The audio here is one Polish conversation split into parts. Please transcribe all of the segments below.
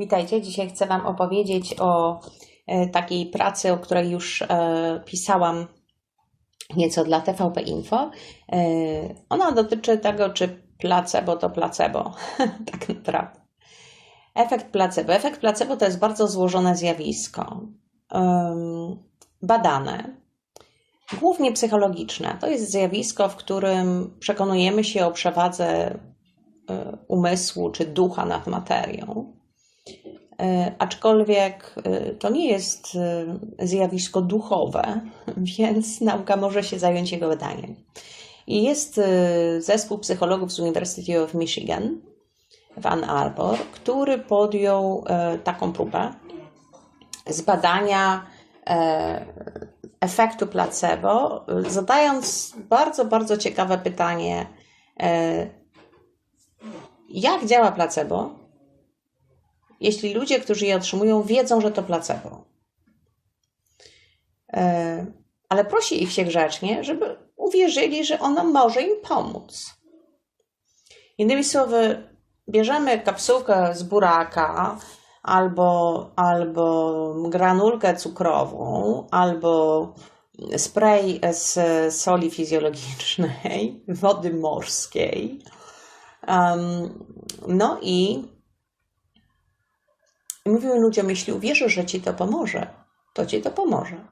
Witajcie. Dzisiaj chcę Wam opowiedzieć o e, takiej pracy, o której już e, pisałam nieco dla TVP Info. E, Ona dotyczy tego, czy placebo to placebo, tak naprawdę. Efekt placebo. Efekt placebo to jest bardzo złożone zjawisko. Badane, głównie psychologiczne. To jest zjawisko, w którym przekonujemy się o przewadze umysłu czy ducha nad materią. E, Aczkolwiek e, to nie jest e, zjawisko duchowe, więc nauka może się zająć jego badaniem. I jest zespół psychologów z University of Michigan w Ann Arbor, który podjął taką próbę zbadania efektu placebo, zadając bardzo, bardzo ciekawe pytanie, jak działa placebo, jeśli ludzie, którzy je otrzymują, wiedzą, że to placebo. E, Ale prosi ich się grzecznie, żeby uwierzyli, że ono może im pomóc. Innymi słowy, bierzemy kapsułkę z buraka, albo, albo granulkę cukrową, albo spray z soli fizjologicznej, wody morskiej. Um, no i i mówimy ludziom, jeśli uwierzysz, że ci to pomoże, to ci to pomoże.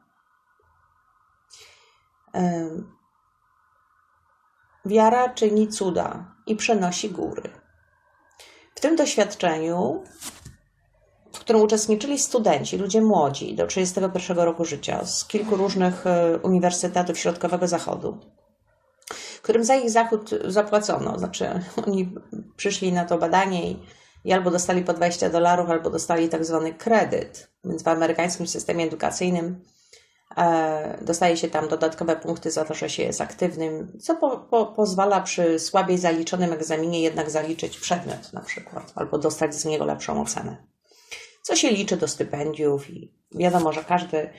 Wiara czyni cuda i przenosi góry. W tym doświadczeniu, w którym uczestniczyli studenci, ludzie młodzi do 31 roku życia z kilku różnych e, uniwersytetów Środkowego Zachodu, którym za ich zachód zapłacono. Znaczy, oni przyszli na to badanie i, i albo dostali po 20 dolarów, albo dostali tak zwany kredyt. Więc w amerykańskim systemie edukacyjnym e, dostaje się tam dodatkowe punkty za to, że się jest aktywnym, co po, po, pozwala przy słabiej zaliczonym egzaminie jednak zaliczyć przedmiot na przykład, albo dostać z niego lepszą ocenę. Co się liczy do stypendiów i wiadomo, że każdy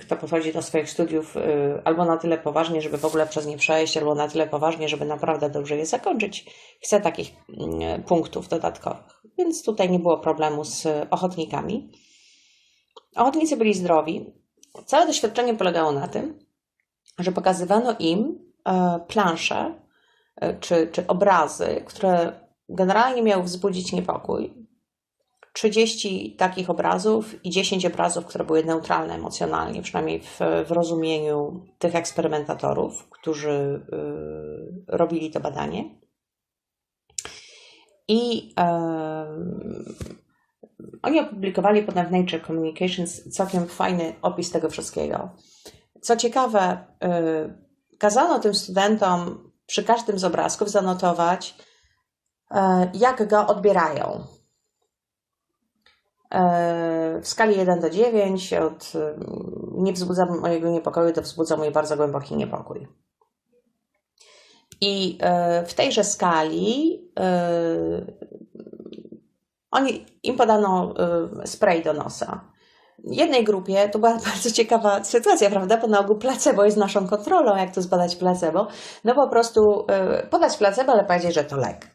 kto podchodzi do swoich studiów y, albo na tyle poważnie, żeby w ogóle przez nie przejść, albo na tyle poważnie, żeby naprawdę dobrze je zakończyć, chce takich mm, punktów dodatkowych. Więc tutaj nie było problemu z ochotnikami. Ochotnicy byli zdrowi. Całe doświadczenie polegało na tym, że pokazywano im e, plansze e, czy, czy obrazy, które generalnie miały wzbudzić niepokój. 30 takich obrazów i 10 obrazów, które były neutralne emocjonalnie, przynajmniej w, w rozumieniu tych eksperymentatorów, którzy y, robili to badanie. I y, oni opublikowali potem w Nature Communications całkiem fajny opis tego wszystkiego. Co ciekawe, y, kazano tym studentom przy każdym z obrazków zanotować, y, jak go odbierają w skali 1 do 9 od nie wzbudza mojego niepokoju do wzbudza mój bardzo głęboki niepokój. I w tejże skali oni, im podano spray do nosa. Jednej grupie, to była bardzo ciekawa sytuacja, prawda? Bo na ogół placebo jest naszą kontrolą, jak to zbadać placebo. No po prostu podać placebo, ale powiedzieć, że to lek.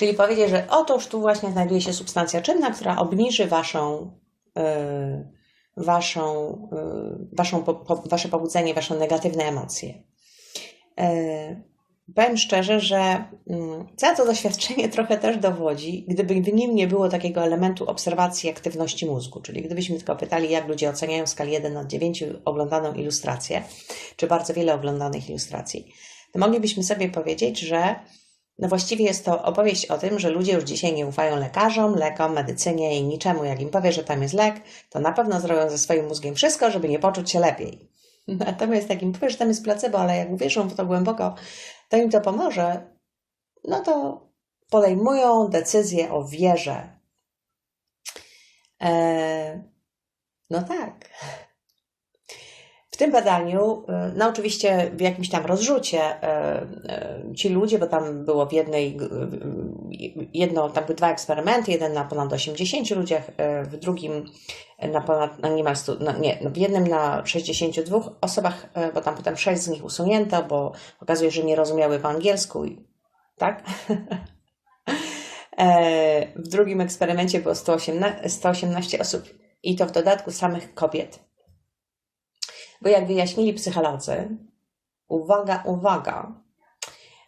Czyli powiedzieć, że otóż tu właśnie znajduje się substancja czynna, która obniży waszą, yy, waszą, yy, waszą po, po, wasze pobudzenie, wasze negatywne emocje. Yy, powiem szczerze, że całe to doświadczenie trochę też dowodzi, gdyby w nim nie było takiego elementu obserwacji aktywności mózgu, czyli gdybyśmy tylko pytali, jak ludzie oceniają w skali 1 od 9 oglądaną ilustrację, czy bardzo wiele oglądanych ilustracji, to moglibyśmy sobie powiedzieć, że no właściwie jest to opowieść o tym, że ludzie już dzisiaj nie ufają lekarzom, lekom, medycynie i niczemu. Jak im powie, że tam jest lek, to na pewno zrobią ze swoim mózgiem wszystko, żeby nie poczuć się lepiej. Natomiast jak im powie, że tam jest placebo, ale jak uwierzą w to głęboko, to im to pomoże, no to podejmują decyzję o wierze. Eee, no tak. Tym badaniu, no oczywiście w jakimś tam rozrzucie, ci ludzie, bo tam było w jednej, jedno, tam były dwa eksperymenty, jeden na ponad 80 ludziach, w drugim na ponad, no niemal 100, no nie, no w jednym na 62 osobach, bo tam potem 6 z nich usunięto, bo okazuje się, że nie rozumiały po angielsku, tak? E, w drugim eksperymencie było 118, 118 osób i to w dodatku samych kobiet. Bo jak wyjaśnili psycholodzy, uwaga, uwaga,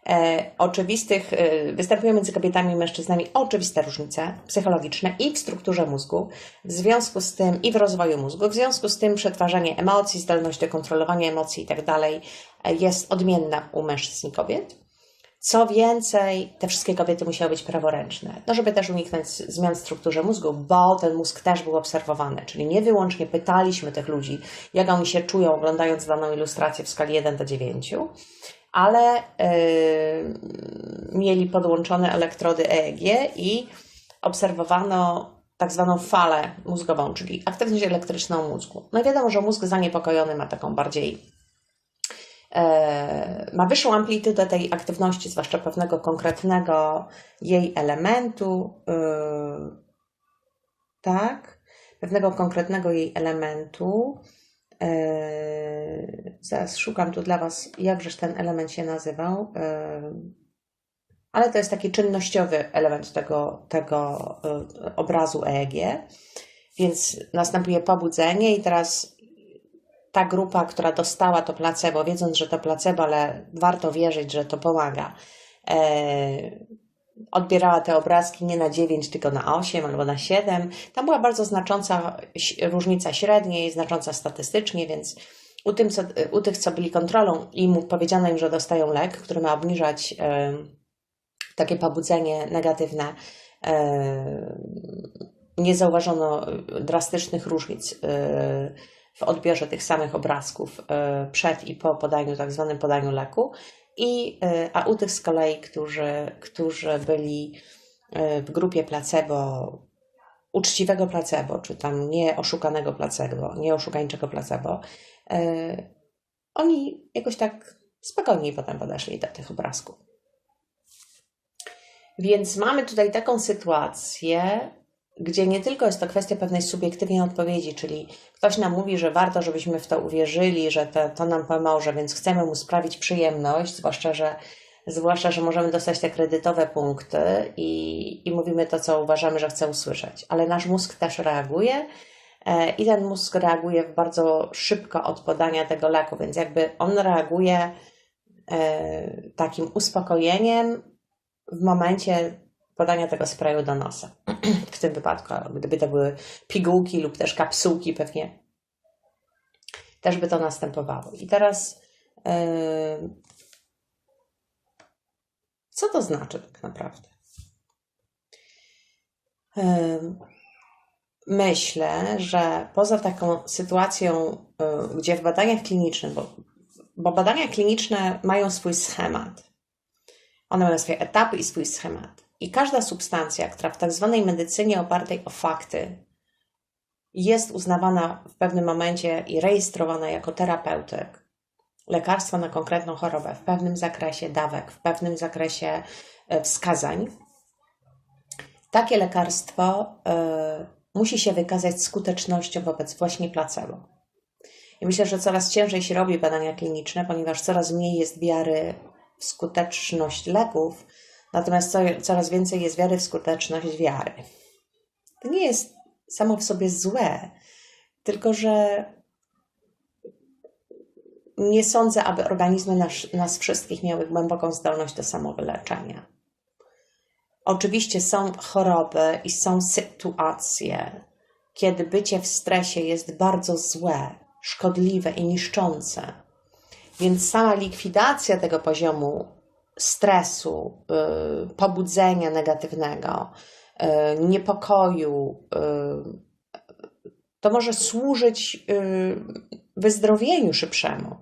e, oczywistych, e, występują między kobietami i mężczyznami oczywiste różnice psychologiczne i w strukturze mózgu, w związku z tym i w rozwoju mózgu, w związku z tym przetwarzanie emocji, zdolność do kontrolowania emocji i tak dalej jest odmienna u mężczyzn i kobiet. Co więcej, te wszystkie kobiety musiały być praworęczne, no żeby też uniknąć zmian w strukturze mózgu, bo ten mózg też był obserwowany, czyli nie wyłącznie pytaliśmy tych ludzi, jak oni się czują oglądając daną ilustrację w skali 1 do 9, ale yy, mieli podłączone elektrody EEG i obserwowano tak zwaną falę mózgową, czyli aktywność elektryczną mózgu. No i wiadomo, że mózg zaniepokojony ma taką bardziej ma wyższą amplitudę tej aktywności, zwłaszcza pewnego konkretnego jej elementu, e, tak, pewnego konkretnego jej elementu. E, zaraz szukam tu dla Was, jakżeż ten element się nazywał, ale to jest taki czynnościowy element tego, tego obrazu EEG. Więc następuje pobudzenie, i teraz ta grupa, która dostała to placebo, wiedząc, że to placebo, ale warto wierzyć, że to pomaga, e, odbierała te obrazki nie na 9, tylko na 8 albo na 7. Tam była bardzo znacząca różnica średniej, znacząca statystycznie, więc u, tym, co, u tych, co byli kontrolą i mu powiedziano im, że dostają lek, który ma obniżać e, takie pobudzenie negatywne, e, nie zauważono drastycznych różnic. W odbiorze tych samych obrazków e, przed i po podaniu, tak zwanym podaniu leku. I, e, a u tych z kolei, którzy, którzy byli e, w grupie placebo, uczciwego placebo, czy tam nie oszukanego placebo, nie oszukańczego placebo, oni jakoś tak spokojniej potem podeszli do tych obrazków. Więc mamy tutaj taką sytuację, gdzie nie tylko jest to kwestia pewnej subiektywnej odpowiedzi, czyli ktoś nam mówi, że warto, żebyśmy w to uwierzyli, że to, to nam pomoże, więc chcemy mu sprawić przyjemność, zwłaszcza, że zwłaszcza, że możemy dostać te kredytowe punkty i, i mówimy to, co uważamy, że chce usłyszeć. Ale nasz mózg też reaguje e, i ten mózg reaguje bardzo szybko od podania tego leku, więc jakby on reaguje e, takim uspokojeniem w momencie podania tego sprayu do nosa. w tym wypadku, gdyby to były pigułki lub też kapsułki, pewnie też by to następowało. I teraz, yy, co to znaczy tak naprawdę? Yy, myślę, że poza taką sytuacją, yy, gdzie w badaniach klinicznych, bo, bo badania kliniczne mają swój schemat, one mają swoje etapy i swój schemat. I każda substancja, która w tak zwanej medycynie opartej o fakty jest uznawana w pewnym momencie i rejestrowana jako terapeutyk, lekarstwo na konkretną chorobę w pewnym zakresie dawek, w pewnym zakresie e, wskazań, takie lekarstwo y, musi się wykazać skutecznością wobec właśnie placebo. I myślę, że coraz ciężej się robi badania kliniczne, ponieważ coraz mniej jest wiary w skuteczność leków, Natomiast co, coraz więcej jest wiary w skuteczność wiary. To nie jest samo w sobie złe, tylko że nie sądzę, aby organizmy nas, nas wszystkich miały głęboką zdolność do samowyleczenia. Oczywiście są choroby i są sytuacje, kiedy bycie w stresie jest bardzo złe, szkodliwe i niszczące. Więc sama likwidacja tego poziomu stresu, y, pobudzenia negatywnego, y, niepokoju, y, to może służyć wyzdrowieniu szybszemu.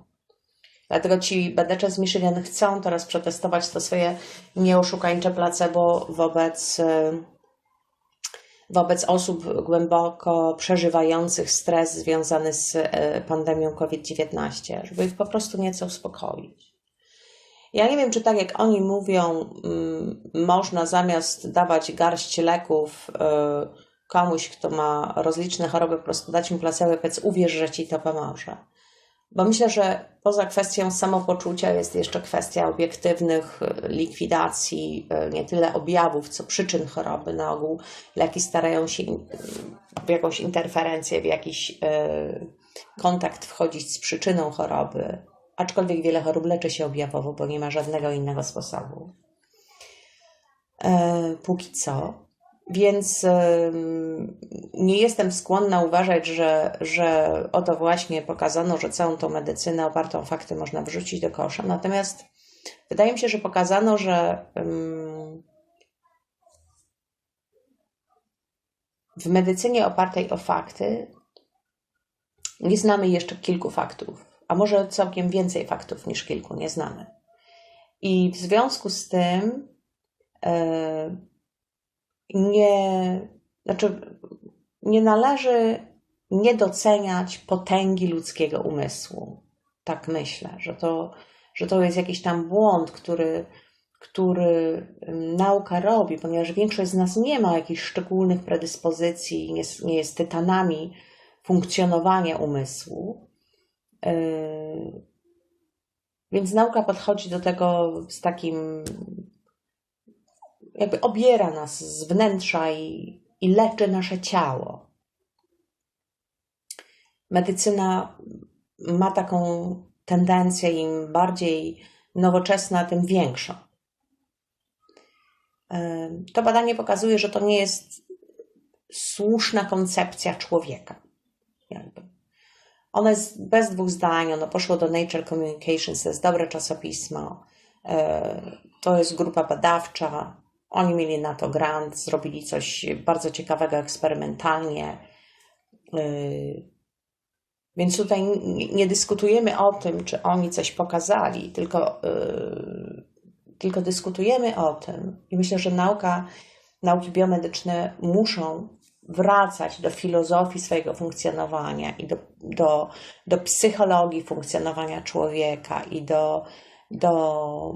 Dlatego ci badacze z Michigan chcą teraz przetestować to swoje nieoszukańcze placebo wobec, wobec osób głęboko przeżywających stres związany z pandemią COVID-19, żeby ich po prostu nieco uspokoić. Ja nie wiem, czy tak jak oni mówią, mm, można zamiast dawać garść leków y, komuś, kto ma rozliczne choroby, po prostu dać mu placebo, powiedz uwierz, że ci to pomoże. Bo myślę, że poza kwestią samopoczucia jest jeszcze kwestia obiektywnych e, likwidacji e, nie tyle objawów, co przyczyn choroby. Na ogół leki starają się w jakąś interferencję, w jakiś kontakt wchodzić z przyczyną choroby, aczkolwiek wiele chorób leczy się objawowo, bo nie ma żadnego innego sposobu. Póki co. Więc nie jestem skłonna uważać, że, że oto właśnie pokazano, że całą tą medycynę opartą o fakty można wrzucić do kosza. Natomiast wydaje mi się, że pokazano, że w medycynie opartej o fakty nie znamy jeszcze kilku faktów, a może całkiem więcej faktów niż kilku nie znamy. I w związku z tym yy, nie, znaczy, nie należy nie doceniać potęgi ludzkiego umysłu. Tak myślę, że to, że to jest jakiś tam błąd, który, który nauka robi, ponieważ większość z nas nie ma jakichś szczególnych predyspozycji, nie, nie jest tytanami funkcjonowania umysłu. Yy, więc nauka podchodzi do tego z takim jakby obiera nas z wnętrza i, i leczy nasze ciało. Medycyna ma taką tendencję, im bardziej nowoczesna, tym większą. To badanie pokazuje, że to nie jest słuszna koncepcja człowieka. Jakby. Ono jest bez dwóch zdań, ono poszło do Nature Communications, to jest dobre czasopismo, e, to jest grupa badawcza, oni mieli na to grant, zrobili coś bardzo ciekawego eksperymentalnie. Y, więc tutaj nie dyskutujemy o tym, czy oni coś pokazali, tylko, y, tylko dyskutujemy o tym. I myślę, że nauka, nauki biomedyczne muszą wracać do filozofii swojego funkcjonowania i do, do, do psychologii funkcjonowania człowieka i do, do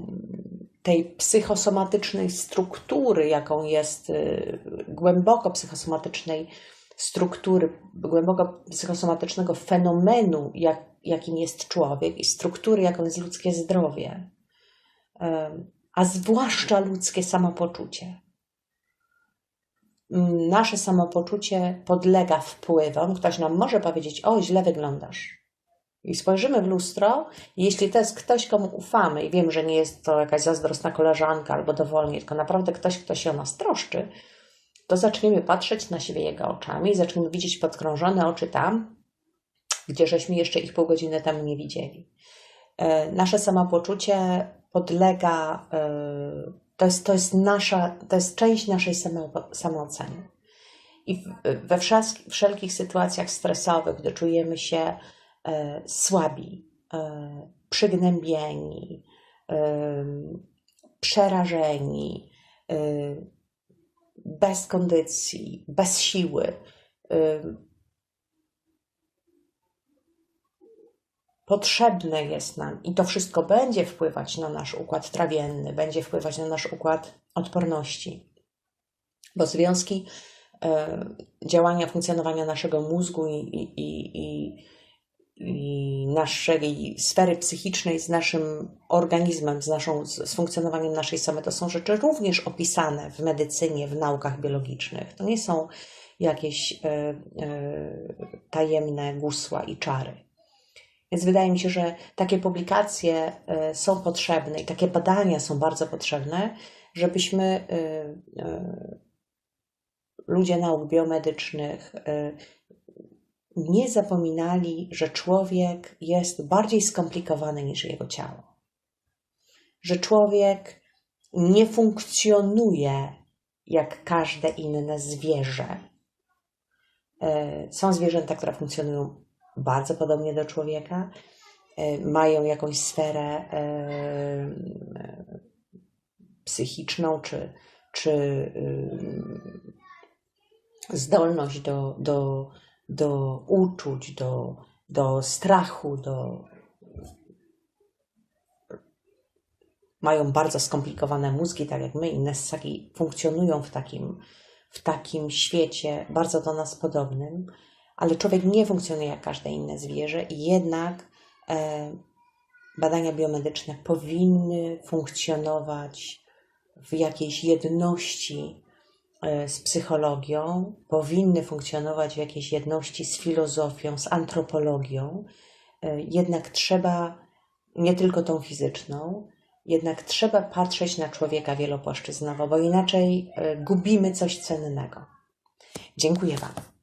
tej psychosomatycznej struktury, jaką jest y, głęboko psychosomatycznej struktury, głęboko psychosomatycznego fenomenu, jak, jakim jest człowiek i struktury, jaką jest ludzkie zdrowie, a zwłaszcza ludzkie samopoczucie. Nasze samopoczucie podlega wpływom. Ktoś nam może powiedzieć: O, źle wyglądasz i spojrzymy w lustro, jeśli to jest ktoś, komu ufamy, i wiem, że nie jest to jakaś zazdrosna koleżanka albo dowolnie, tylko naprawdę ktoś, kto się o nas troszczy, to zaczniemy patrzeć na siebie jego oczami i zaczniemy widzieć podkrążone oczy tam, gdzie żeśmy jeszcze ich pół godziny temu nie widzieli. E, nasze samopoczucie podlega, e, to jest, to jest nasza, to jest część naszej samooceny. I we wszelkich sytuacjach stresowych, gdy czujemy się E, słabi, e, przygnębieni, e, przerażeni, bez kondycji, bez siły. Potrzebne jest nam i to wszystko będzie wpływać na nasz układ trawienny, będzie wpływać na nasz układ odporności, bo związki działania, funkcjonowania naszego mózgu i, i, i naszej sfery psychicznej z naszym organizmem, z, naszą, z funkcjonowaniem naszej same, to są rzeczy również opisane w medycynie, w naukach biologicznych. To nie są jakieś e, tajemne gusła i czary. Więc wydaje mi się, że takie publikacje e, są potrzebne i takie badania są bardzo potrzebne, żebyśmy e, e, ludzie nauk biomedycznych, nie zapominali, że człowiek jest bardziej skomplikowany niż jego ciało. Że człowiek nie funkcjonuje jak każde inne zwierzę. Są zwierzęta, które funkcjonują bardzo podobnie do człowieka, e, mają jakąś sferę e, psychiczną czy, czy zdolność do, do do uczuć, do, do strachu, do. Mają bardzo skomplikowane mózgi, tak jak my, i Nessaki funkcjonują w takim, w takim świecie bardzo do nas podobnym, ale człowiek nie funkcjonuje jak każde inne zwierzę i jednak e, badania biomedyczne powinny funkcjonować w jakiejś jedności e, z psychologią, powinny funkcjonować w jakiejś jedności z filozofią, z antropologią. E, Jednak trzeba nie tylko tą fizyczną, jednak trzeba patrzeć na człowieka wielopłaszczyznowo, bo inaczej gubimy coś cennego. Dziękuję Wam.